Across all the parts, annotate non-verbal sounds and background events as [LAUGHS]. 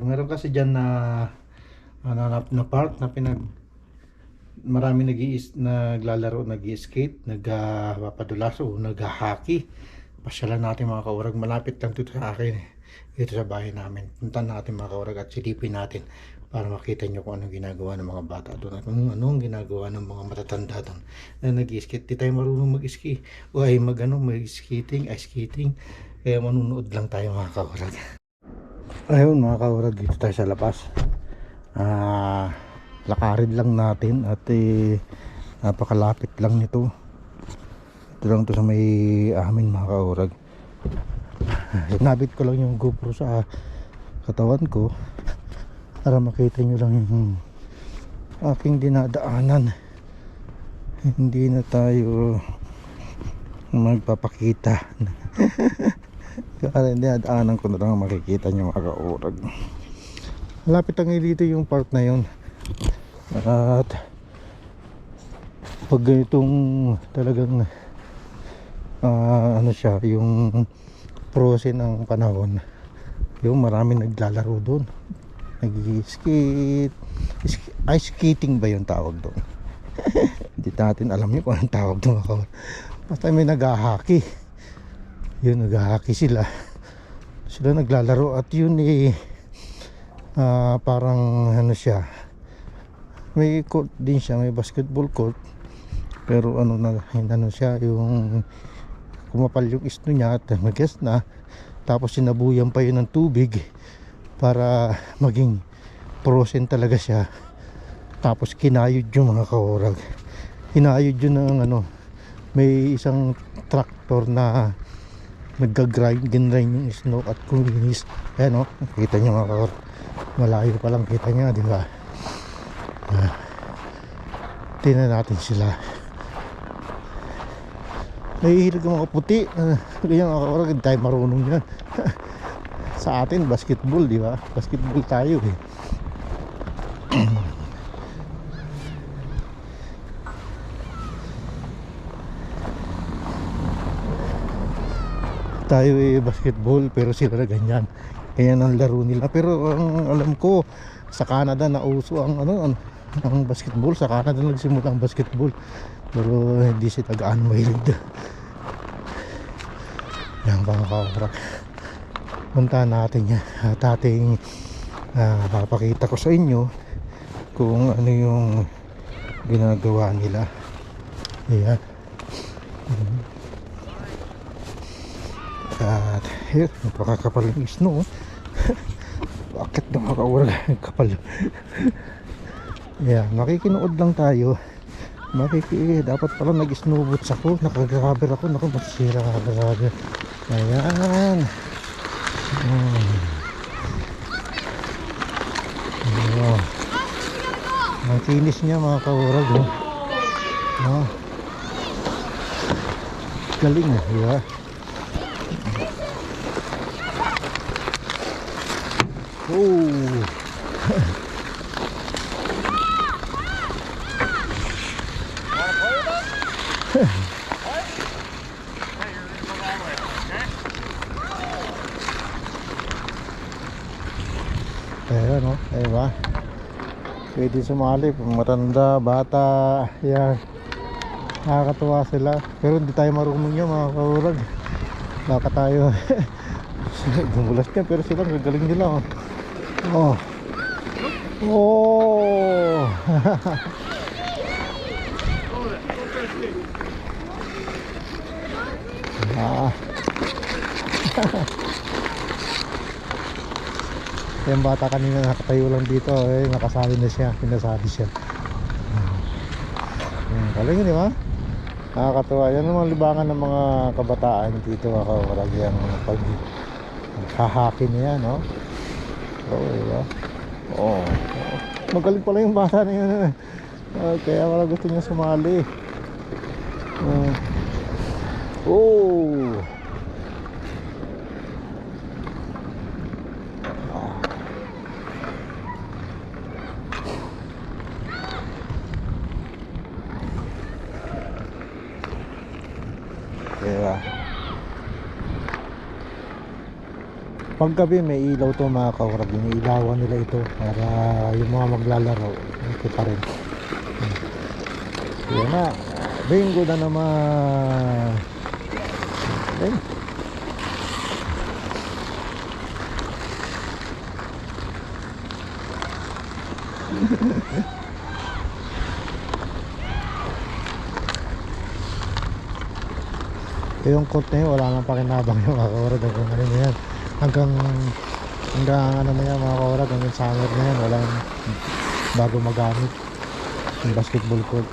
Kurag. Meron kasi dyan na, ano, na, na park na pinag marami nag naglalaro, nag-skate, nagpapadulas o nag-hockey. Pasyalan natin mga kaurag. Malapit lang dito sa akin. eh. Dito sa bahay namin. Punta natin mga kaurag at silipin natin para makita nyo kung anong ginagawa ng mga bata doon at kung anong ginagawa ng mga matatanda doon na nag-skate. Di tayo marunong mag-ski o ay mag, ano, mag-skating, ice skating. Kaya manunood lang tayo mga kaurag. Ayun mga kaurag, dito tayo sa labas. Ah, lakarin lang natin at eh, napakalapit lang nito. Ito lang to sa may amin mga kaurag. Nabit ko lang yung GoPro sa katawan ko para makita nyo lang yung aking dinadaanan. Hindi na tayo magpapakita. [LAUGHS] [LAUGHS] Kaya dinadaanan ko na lang makikita nyo mga kaurag. Malapit lang dito yung park na yun. At pag ganitong talagang ah, ano siya, yung frozen ng panahon, yung marami naglalaro doon. Nag-skate, sk- ice skating ba yung tawag doon? [LAUGHS] Hindi natin alam yun kung anong tawag doon. Basta may nag-hockey. Yun, nag-hockey sila. [LAUGHS] Sila naglalaro at yun eh, ah, parang ano siya, may court din siya, may basketball court. Pero ano na, ano siya, yung kumapal yung isno niya at magas na. Tapos sinabuyan pa yun ng tubig para maging frozen talaga siya. Tapos kinayod yung mga kaorag. Kinayod yun ng ano, may isang tractor na nagga-grind, ginrind yung snow at kuminis. Ayan o, nakita nyo mga kaorag. Malayo pa lang kita niya, di ba? Ah, tingnan natin sila nahihilig ang mga puti uh, ganyan mga hindi tayo marunong yan [LAUGHS] sa atin basketball di ba basketball tayo eh tayo eh basketball pero sila na ganyan. Ganyan ang laro nila. Pero ang alam ko sa Canada na uso ang ano ang, basketball. Sa Canada nagsimula ang basketball. Pero hindi si tagaan mahilig yan mga kawarak puntahan natin yan. At ating uh, papakita ko sa inyo kung ano yung ginagawa nila. Yan at yun napakakapal yung snow [LAUGHS] bakit na makaurag kapal yan makikinood lang tayo makiki dapat pala nag snowboots ako nakagraber ako naku masira kagagraber ayan hmm. oh. ang kinis niya mga kaurag oh. oh. galing ah di oh Ayan o, oh, diba? Pwede sumali, matanda, bata, yan. Nakakatuwa sila. Pero hindi tayo marunong yan mga kaurag. Baka tayo [LAUGHS] gumulas niya pero sila gagaling nila oh. Oh. Oh. ah. [LAUGHS] Yung bata kanina nakatayo lang dito, eh, nakasali na siya, pinasali siya. Hmm, galing di ba? Nakakatuwa. Yan ang mga libangan ng mga kabataan dito ako. Walang yung pag hahaki niya, no? Oo, di ba? Oo. oo. Magaling pala yung bata na yun. Ah, kaya wala gusto niya sumali. Uh, oh! Diba? Paggabi may ilaw to mga kaurag. Iniilawan nila ito para yung mga maglalaro. Pa rin. Hmm. Yan na. Bingo na naman. Okay. [LAUGHS] yung court na yun, wala nang pakinabang yung kaurag hanggang ano yan hanggang hanggang ano na yan mga kaurag hanggang summer na yan. Wala nang bago magamit. Yung basketball court.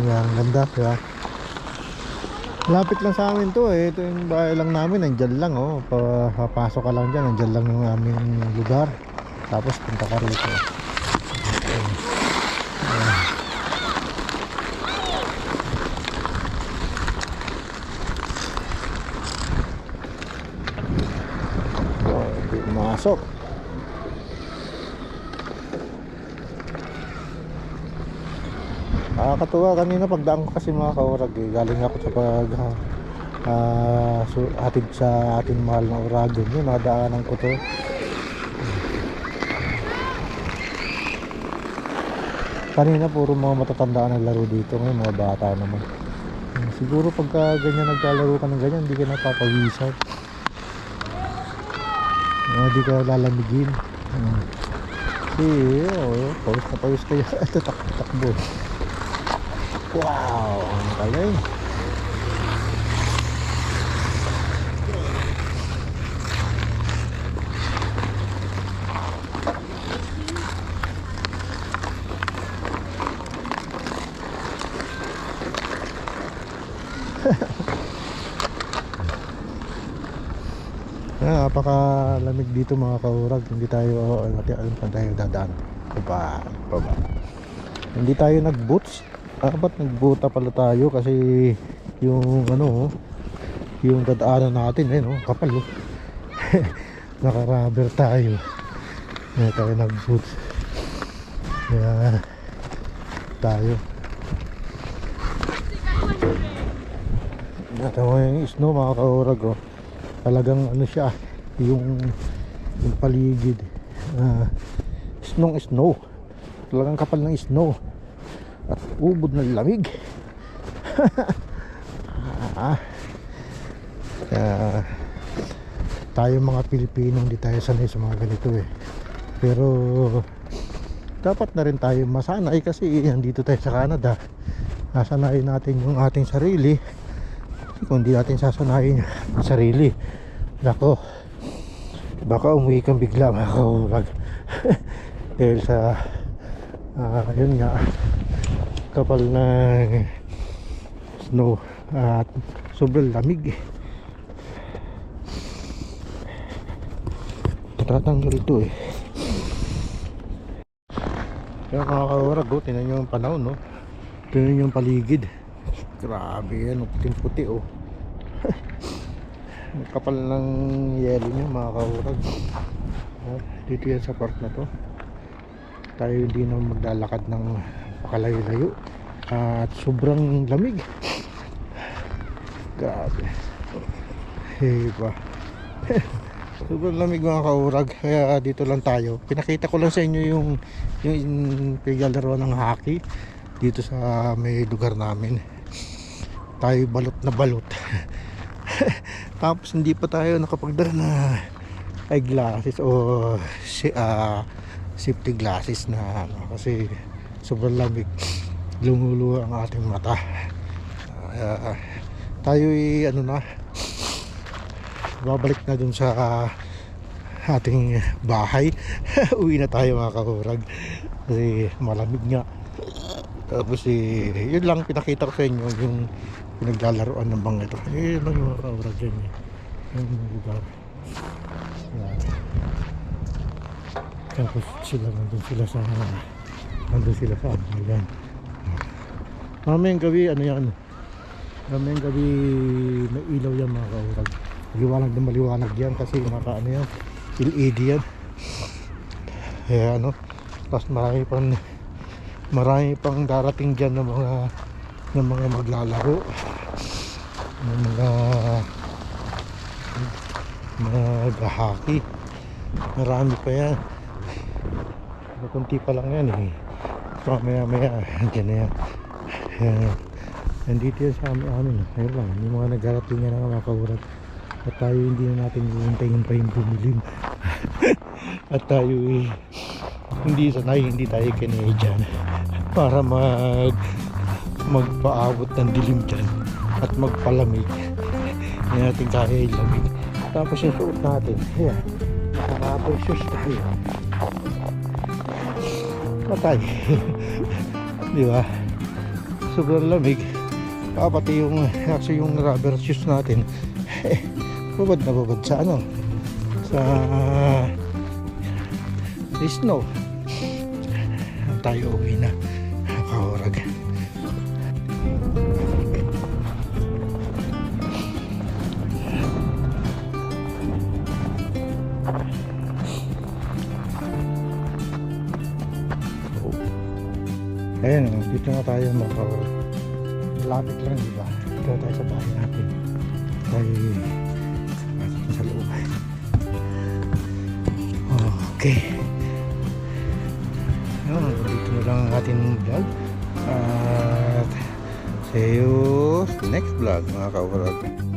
Yan ganda diba lapit lang sa amin to eh. Ito yung bahay lang namin nandyan lang oh. Pa- papasok ka lang dyan nandyan lang yung aming lugar. Tapos punta ka rito Oh, hindi pumasok. Nakakatuwa kanina pagdaan ko kasi mga kaurag eh. Galing ako sa pag ah, so, atid sa ating mahal na uragon. Yun, nadaanan ko to. Kanina puro mga matatanda ang laro dito. Ngayon mga bata naman. Hmm, Siguro pagka ganyan naglalaro ka ng ganyan, hindi ka napapawisan. Hindi ka lalamigin. Hmm. Kasi, oh, pawis na pawis kayo. Ito, [LAUGHS] tak- takbo. Wow, ang galing. Ah, napakalamig dito mga kaurag. Hindi tayo, oh, natin alam pa tayo dadaan. Baba, baba. Hindi tayo nag-boots. Ah, ba't nagbuta pala tayo? Kasi yung ano, yung dadaanan natin, eh, no? kapal oh. [LAUGHS] Naka-rubber tayo. Hindi tayo nag-boots. Kaya tayo. Natawa yung snow mga kaurag oh talagang ano siya yung yung paligid. Uh, snow snow. Talagang kapal ng snow. At ubod ng lamig. [LAUGHS] Ah, kaya tayo mga Pilipino hindi tayo sanay sa mga ganito eh. Pero dapat na rin tayo masanay kasi nandito tayo sa Canada. Nasanayin natin yung ating sarili. Kung di natin sasanayin ang sarili. Nako baka umuwi kang bigla mga kaurag [LAUGHS] dahil sa ah, yun nga kapal ng snow at sobrang lamig. Tatatanggal ito eh. Kaya mga kaurag oh, tinan nyo yung panahon no? Tinan nyo yung paligid. Grabe yan, puting puti oh. Kapal ng yelo niya mga kaurag. Dito yan sa park na to. Tayo hindi na maglalakad ng pakalayo-layo. At sobrang lamig. Grabe. Iba. [LAUGHS] sobrang lamig mga kaurag. Kaya dito lang tayo. Pinakita ko lang sa inyo yung yung paglalaro ng hockey dito sa may lugar namin tayo balot na balot [LAUGHS] [LAUGHS] tapos hindi pa tayo nakapagdala na eyeglasses o si, ah, safety glasses na ano, kasi sobrang lamig. Lumuluwa ang ating mata. Uh, tayo ano na babalik na dun sa ating bahay. [LAUGHS] Uwi na tayo mga kahurag kasi malamig nga. Tapos eh, yun lang pinakita ko sa inyo yung pinaglalaroan ng bang ito. Eh, lang yung mga kaurag dyan eh. Yung lugar. Yan. Tapos sila nandun sila sa nandun sila sa ano yan. Mamayang gabi ano yan. Mamayang gabi may ilaw yan mga kaurag. Maliwanag na maliwanag yan kasi maka ano yan. LED yan. Kaya ano. Tapos marami pang marami pang darating dyan ng mga ng mga maglalaro May mga mga haki. Marami pa yan. Kunti pa lang yan eh. Mamaya maya, dyan na yan. Ayan. Nandito yan sa amin, amin. Ayun lang, yung mga nagarating yan ng mga. At tayo hindi na natin hihintayin pa yung bumilim. [LAUGHS] At tayo eh, hindi sanay, hindi tayo kinaya dyan. Para mag magpaabot ng dilim dyan at magpalamig. Hindi natin kaya yung. Tapos yung suot natin, ayan, nakarapoy shoes tayo. Patay. [LAUGHS] Di ba? Sobrang lamig. Ah, pati yung, actually yung rubber shoes natin, [LAUGHS] eh, babad na babad sa ano, sa snow. Tayo uwi na. Kahorag. Ayan, dito na tayo kahorag. Lapit lang, di ba? Dito tayo sa bahay natin. Tayo pasok sa loob. Okay. Yun, dito na lang ang ating vlog. At see you next vlog mga kaurag.